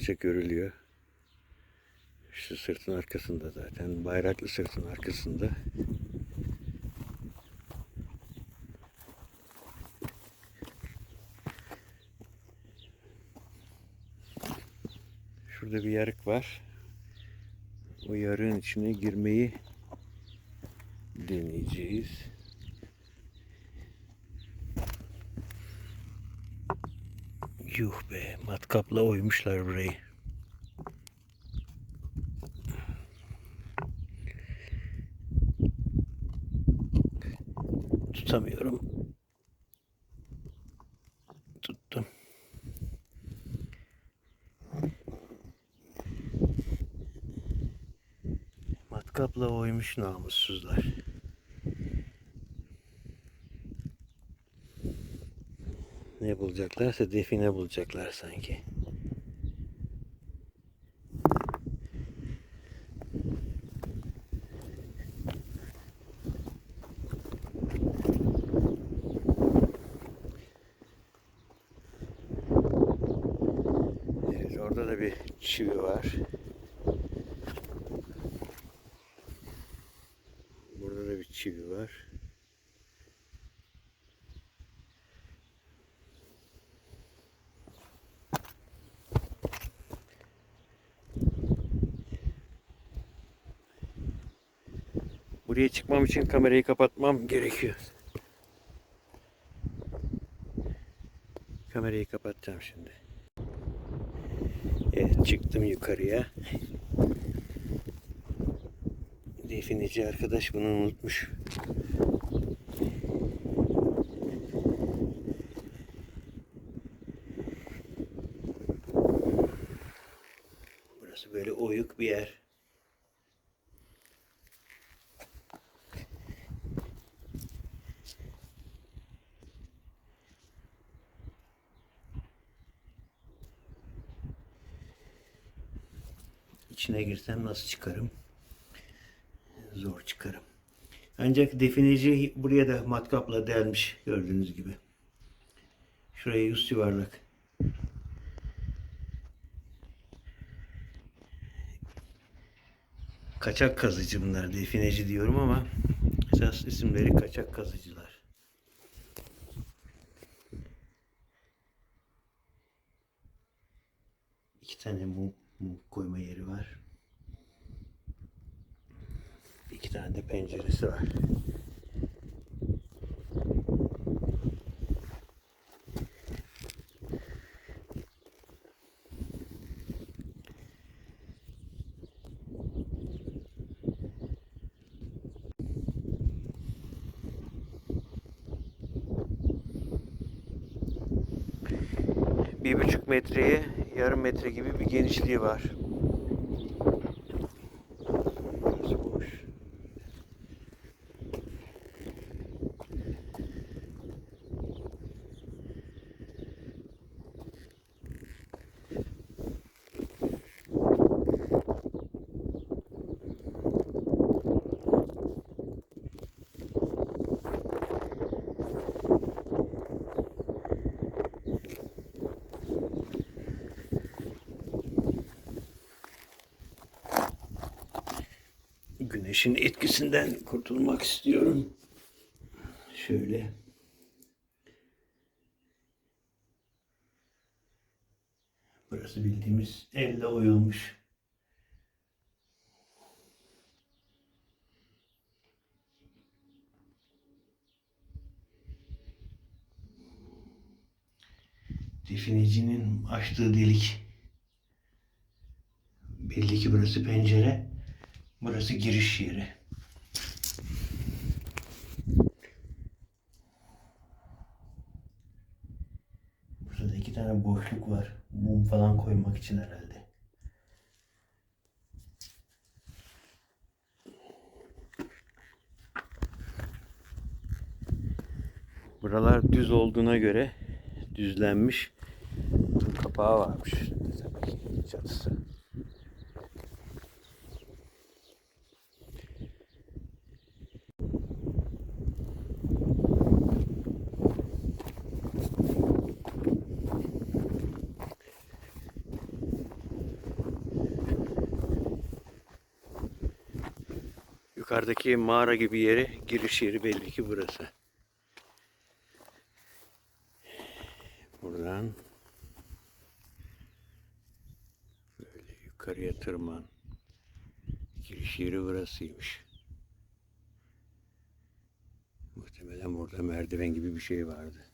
Oyaca görülüyor. Şu sırtın arkasında zaten. Bayraklı sırtın arkasında. Şurada bir yarık var. O yarığın içine girmeyi deneyeceğiz. Yuh be, matkapla oymuşlar burayı. Tutamıyorum. Tuttum. Matkapla oymuş namussuzlar. Ne bulacaklarsa define bulacaklar sanki. Evet orada da bir çivi var. Burada da bir çivi var. Buraya çıkmam için kamerayı kapatmam gerekiyor. Kamerayı kapatacağım şimdi. Evet çıktım yukarıya. Defineci arkadaş bunu unutmuş. Burası böyle oyuk bir yer. İçine girsem nasıl çıkarım? Zor çıkarım. Ancak defineci buraya da matkapla delmiş gördüğünüz gibi. Şuraya yüz yuvarlak. Kaçak kazıcı bunlar. Defineci diyorum ama esas isimleri kaçak kazıcılar. İki tane mum, koyma yeri var. İki tane de penceresi var. Bir buçuk metreye yarım metre gibi bir genişliği var. Burası boş. Güneşin etkisinden kurtulmak istiyorum. Şöyle. Burası bildiğimiz elle oyulmuş. Definecinin açtığı delik. Belli ki burası pencere. Burası giriş yeri. Burada iki tane boşluk var. Mum falan koymak için herhalde. Buralar düz olduğuna göre düzlenmiş. Bunun kapağı varmış. Çatısı. Yukarıdaki mağara gibi yeri, giriş yeri belli ki burası. Buradan böyle yukarıya tırman. Giriş yeri burasıymış. Muhtemelen burada merdiven gibi bir şey vardı.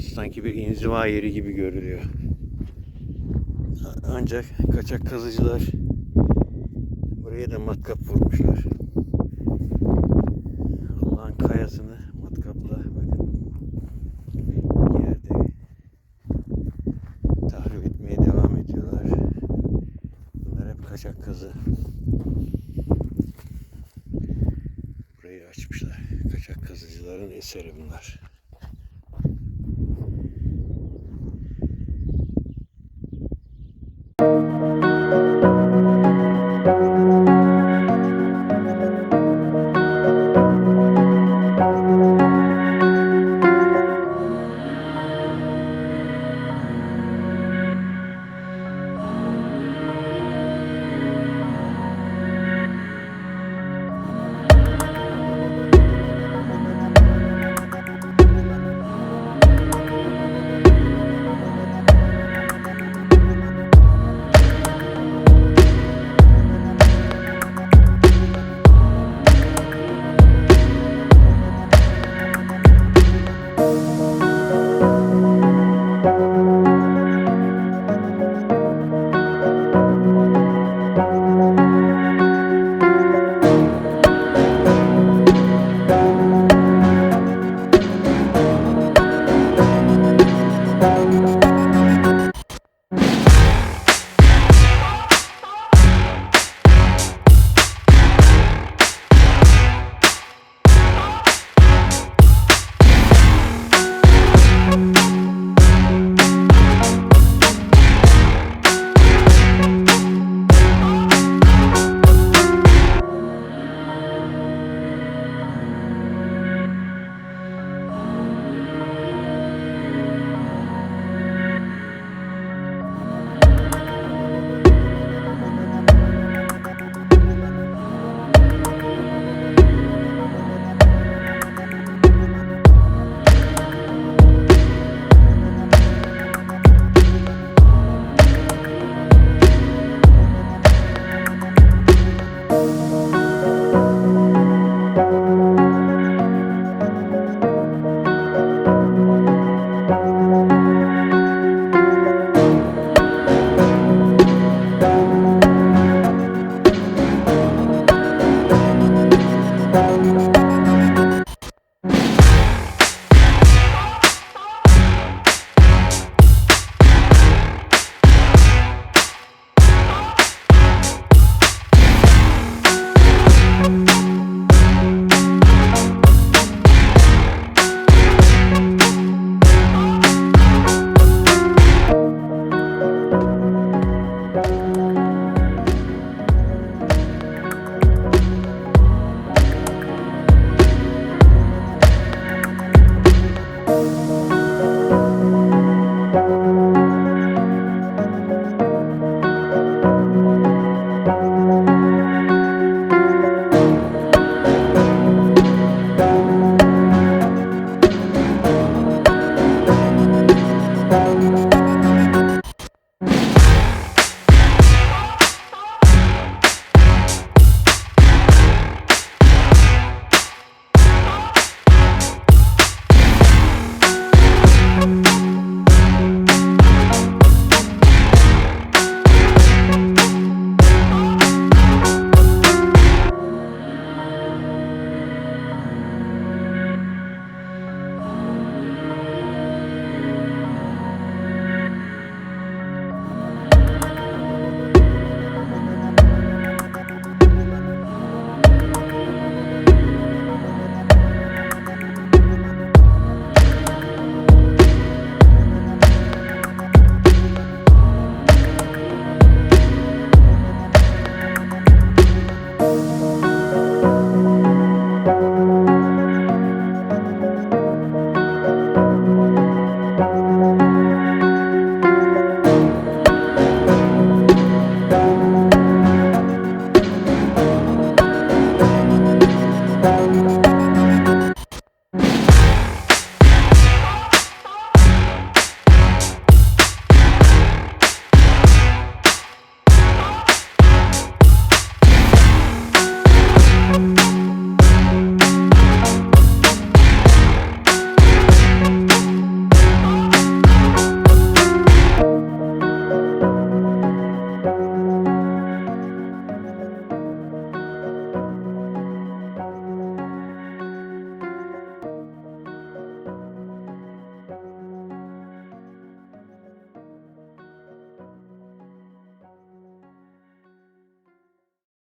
Burası sanki bir inziva yeri gibi görülüyor. Ancak kaçak kazıcılar buraya da matkap vurmuşlar. Allah'ın kayasını matkapla bakın yerde tahrip etmeye devam ediyorlar. Bunlar hep kaçak kazı. Burayı açmışlar. Kaçak kazıcıların eseri bunlar.